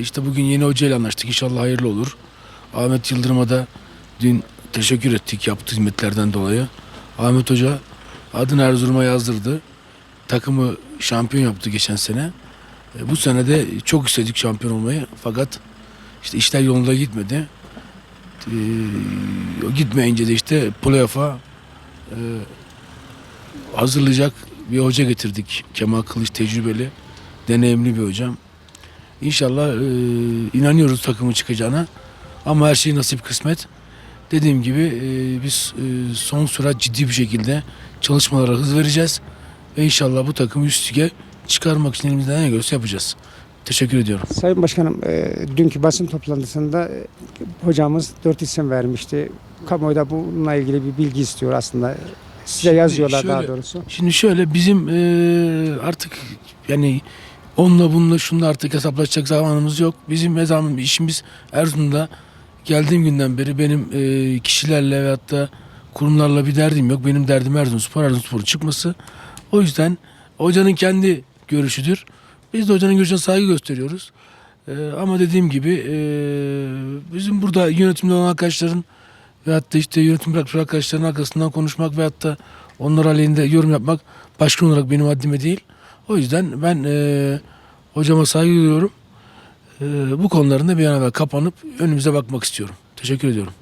İşte bugün yeni hocayla anlaştık. İnşallah hayırlı olur. Ahmet Yıldırım'a da dün teşekkür ettik yaptığı hizmetlerden dolayı. Ahmet Hoca adını Erzurum'a yazdırdı. Takımı şampiyon yaptı geçen sene. E, Bu sene de çok istedik şampiyon olmayı. Fakat işte işler yolunda gitmedi. E, o gitmeyince de işte playoff'a e, hazırlayacak bir hoca getirdik. Kemal Kılıç tecrübeli, deneyimli bir hocam. İnşallah e, inanıyoruz takımın çıkacağına. Ama her şey nasip kısmet. Dediğim gibi e, biz e, son sürat ciddi bir şekilde çalışmalara hız vereceğiz. Ve inşallah bu takımı üst lige çıkarmak için elimizden ne gelirse yapacağız. Teşekkür ediyorum. Sayın Başkanım, e, dünkü basın toplantısında e, hocamız dört isim vermişti. Kamuoyu da bununla ilgili bir bilgi istiyor aslında. Size yazıyorlar daha şöyle- doğrusu. Şimdi şöyle bizim e, artık yani onunla bununla şunla artık hesaplaşacak zamanımız yok. Bizim ne zaman işimiz Erzurum'da geldiğim günden beri benim e, kişilerle ve hatta kurumlarla bir derdim yok. Benim derdim Erzurumspor, Erzurumspor'un çıkması. O yüzden hocanın kendi görüşüdür. Biz de hocanın görüşüne saygı gösteriyoruz. E, ama dediğim gibi e, bizim burada yönetimde olan arkadaşların ve hatta işte yönetim bırakmış arkadaşların arkasından konuşmak ve hatta onlar aleyhinde yorum yapmak başkan olarak benim haddime değil. O yüzden ben e, hocama saygı duyuyorum. E, bu konuların da bir an evvel kapanıp önümüze bakmak istiyorum. Teşekkür ediyorum.